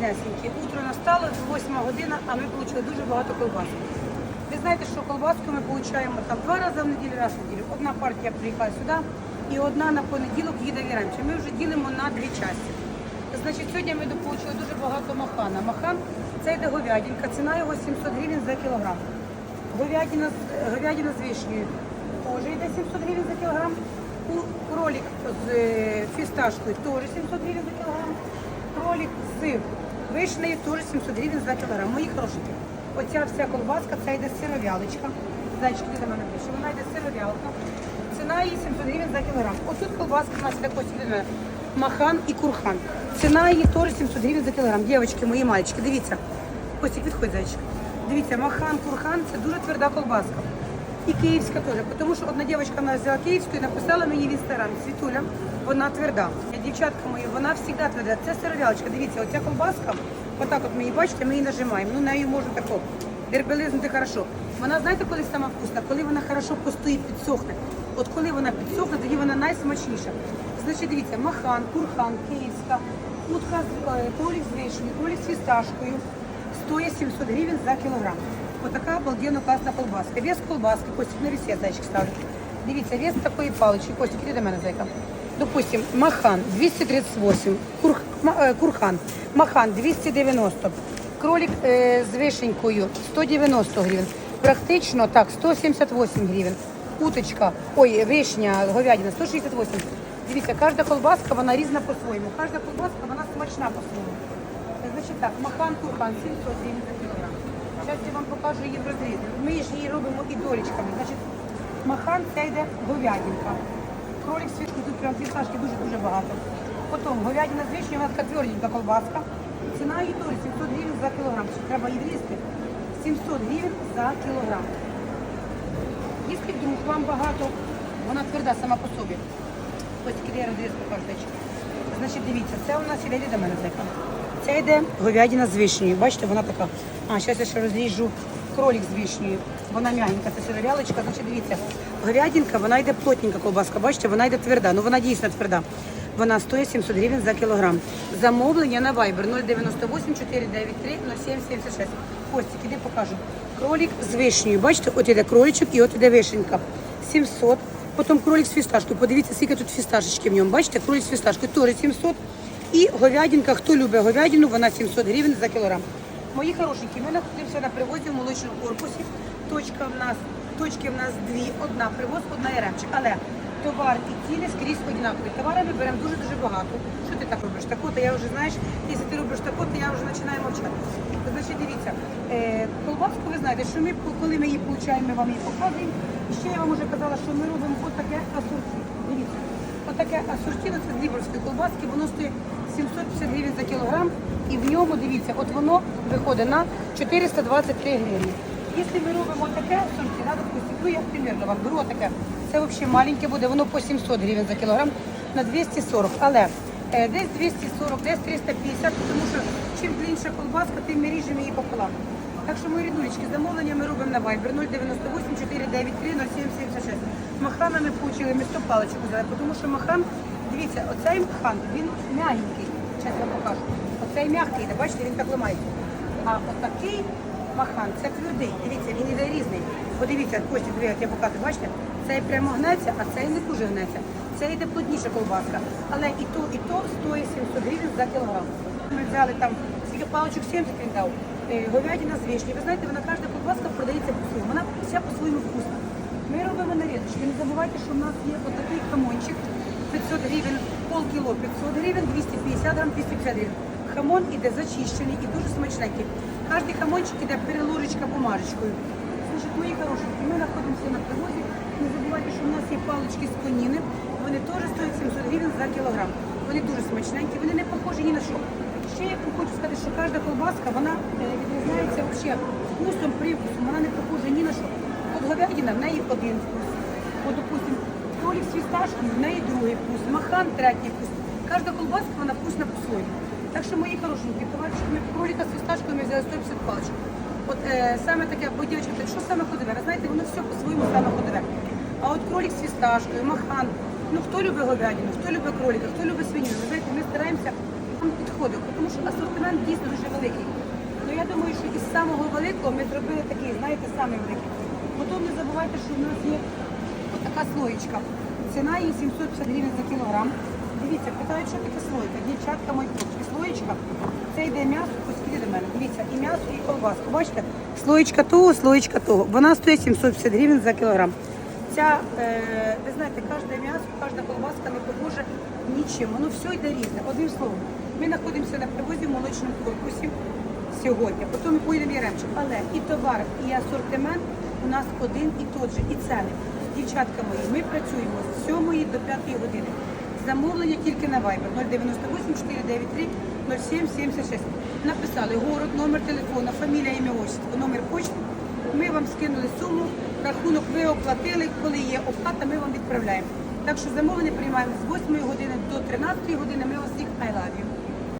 ріднесенькі. Утро настало, 8 година, а ми отримали дуже багато колбасок. Ви знаєте, що колбаску ми отримуємо там два рази в неділю, раз в неділю. Одна партія приїхає сюди, і одна на понеділок їде в Яремче. Ми вже ділимо на дві частини. Значить, сьогодні ми дополучили дуже багато махана. Махан це йде говядинка, ціна його 700 гривень за кілограм. Говядина, говядина з вишнею теж йде 700 гривень за кілограм. Кролик з е, фісташкою теж 700 гривень за кілограм. Кролик з вишнею теж 700 гривень за кілограм. Мої хорошенькі. Оця вся колбаска, це йде сировялочка. Зайчик, ти до мене пише. Вона йде сировялка. Ціна її 700 гривень за кілограм. Отут колбаска у нас іде ось. Махан і курхан. Ціна її теж 700 гривень за кілограм. Дівчатки, мої мальчики, дивіться. Костік, відходь, зайчик. Дивіться, махан, курхан це дуже тверда колбаска. І київська теж. Тому що одна дівчинка вона взяла київську і написала мені в інстаграм Світуля, вона тверда. Дівчатка мої, вона завжди тверда. Це сировялочка. Дивіться, оця колбаска, отак от ми її бачите, ми її нажимаємо. Ну, нею можна тако дербелизнути хорошо. Вона, знаєте, коли сама вкусна? Коли вона хорошо постоїть, підсохне. От коли вона підсохне, тоді вона найсмачніша. Значить, дивіться, махан, курхан, київська, утка з е, кролик з вишнею, кролик з фісташкою. Стоїть 700 гривень за кілограм. Отака обалденно класна колбаска. Вес колбаски, Костик на весе, зайчик ставлю. Дивіться, вес такої палички. Костик, іди до мене, зайка. Допустим, махан 238, кур, ма- е, курхан, махан 290, кролик е, з вишенькою 190 гривень. Практично так, 178 гривень. Уточка, ой, вишня, говядина 168. Дивіться, кожна колбаска, вона різна по-своєму. Кожна колбаска, вона смачна по-своєму. Значить так, махан курхан 700 гривень. Зараз я вам покажу її в розрізі. Ми ж її робимо і долічками. Значить, махан це йде говядинка. Кролик світлий, тут прям фісташки дуже-дуже багато. Потім говядина з вишнею, вона така тверденька колбаска. Ціна її теж 700 гривень за кілограм. Ще треба її різати. 700 гривень за кілограм. Якщо вдруг вам багато, вона тверда сама по собі. Ось я розріз покажу. Значить, дивіться, це у нас іде до мене зайка. Це йде говядина з вишнею. Бачите, вона така. А, зараз я ще розріжу кролик з вишнею. Вона м'ягенька, це сировялочка. Значить, дивіться, говядинка, вона йде плотненька колбаска. Бачите, вона йде тверда. Ну вона дійсно тверда. Вона стоїть 700 гривень за кілограм. Замовлення на Viber 098 493 0776. Костик, іди покажу. Кролик з вишнею. Бачите, от іде кроличок і от іде вишенька. 700. Потім кролик з фісташкою. Подивіться, скільки тут фісташечки в ньому. Бачите, кролик з фісташкою теж 700. І говядинка, хто любить говядину, вона 700 гривень за кілограм. Мої хорошенькі, ми знаходимося на привозі в молочному корпусі. Точка в нас, точки в нас дві, одна привоз, одна яремчик. Але товар і ціни скрізь однакові. Товари ми беремо дуже-дуже багато. Що ти так робиш? Так от, я вже знаєш, якщо ти робиш так от, я вже починаю мовчати. Значить, дивіться, е, колбаску ви знаєте, що ми, коли ми її получаємо, ми вам її показуємо. І ще я вам вже казала, що ми робимо от таке асорті. Отаке асортіно це з ліберської колбаски, воно стоїть 750 гривень за кілограм, і в ньому, дивіться, от воно виходить на 423 гривні. Якщо ми робимо таке асорті, треба допустити, ну я примірно вам беру таке, це взагалі маленьке буде, воно по 700 гривень за кілограм на 240, але е, десь 240, десь 350, тому що чим длинша колбаска, тим ми ріжемо її пополам. Так що, мої рідулечки, замовлення ми робимо на Viber 098 493 0776. Махана ми получили, ми 100 паличок взяли, тому що махан, дивіться, оцей махан, він м'ягенький, зараз вам покажу. Оцей м'який, йде, бачите, він так ламається. А отакий махан, це твердий, дивіться, він іде різний. Подивіться, Костя, дві, як я показую, бачите, цей прямо гнеться, а цей не дуже гнеться. Це йде плотніша колбаска. Але і то, і то стоїть 700 гривень за кілограм. Ми взяли там, скільки паличок 70 він дав. Е, Говядина з вишні. Ви знаєте, вона кожна колбаска продається по-своєму. Вона вся по-своєму вкусна. Ми робимо нарізочки. Не забувайте, що в нас є отакий хамончик 500 гривень, полкіло 500 гривень, 250 грам, 250 гривень. Хамон іде зачищений і дуже смачненький. Кожний хамончик іде переложечка бумажечкою. Значить, мої хорошенькі, ми знаходимося на привозі. Не забувайте, що в нас є палички з коніни. Вони теж стоять 700 гривень за кілограм. Вони дуже смачненькі, вони не похожі ні на що. Хочу сказати, що кожна колбаска вона е, відрізняється взагалі вкусом, привкусом, вона не похожа ні на що. От говядина, в неї один вкус. От, допустим, кролик з фісташкою, в неї другий вкус, махан третій вкус. Кожна колбаска, вона вкусна по-своєму. Так що, мої хорошенькі, товариші, ми кролика з фісташкою ми взяли 150 паличок. От е, саме таке, бо дівчатка, так, що саме ходове? Ви знаєте, воно все по-своєму саме ходове. А от кролик з фісташкою, махан, ну хто любить говядину, хто любить кролика, хто любить свинину. Ви знаєте, ми стараємося підходив, тому що асортимент дійсно дуже великий. Ну я думаю, що із самого великого ми зробили такий, знаєте, самий великий. Потім не забувайте, що в нас є така слоєчка. Ціна її 750 гривень за кілограм. Дивіться, питають, що таке слойка. Дівчатка мої хлопчики. Слоєчка. Це йде м'ясо, іди до мене. Дивіться, і м'ясо, і колбаску. Бачите? Слоєчка того, слоєчка того. Вона стоїть 750 гривень за кілограм. Ця, е, ви знаєте, кожне м'ясо, кожна колбаска не похоже нічим. Воно все йде різне. Одним словом, ми знаходимося на привозі в молочному корпусі сьогодні. Потім поїдемо Яремчик. Але і товар, і асортимент у нас один і тот же, і ціни. Дівчатка мої, ми працюємо з 7 до 5 години. Замовлення тільки на Viber 098 493 0776. Написали город, номер телефона, фамілія, ім'я, отчество, номер почти. Ми вам скинули суму, рахунок ви оплатили, коли є оплата, ми вам відправляємо. Так що замовлення приймаємо з 8 години до 13 години. Ми вас всіх I love you.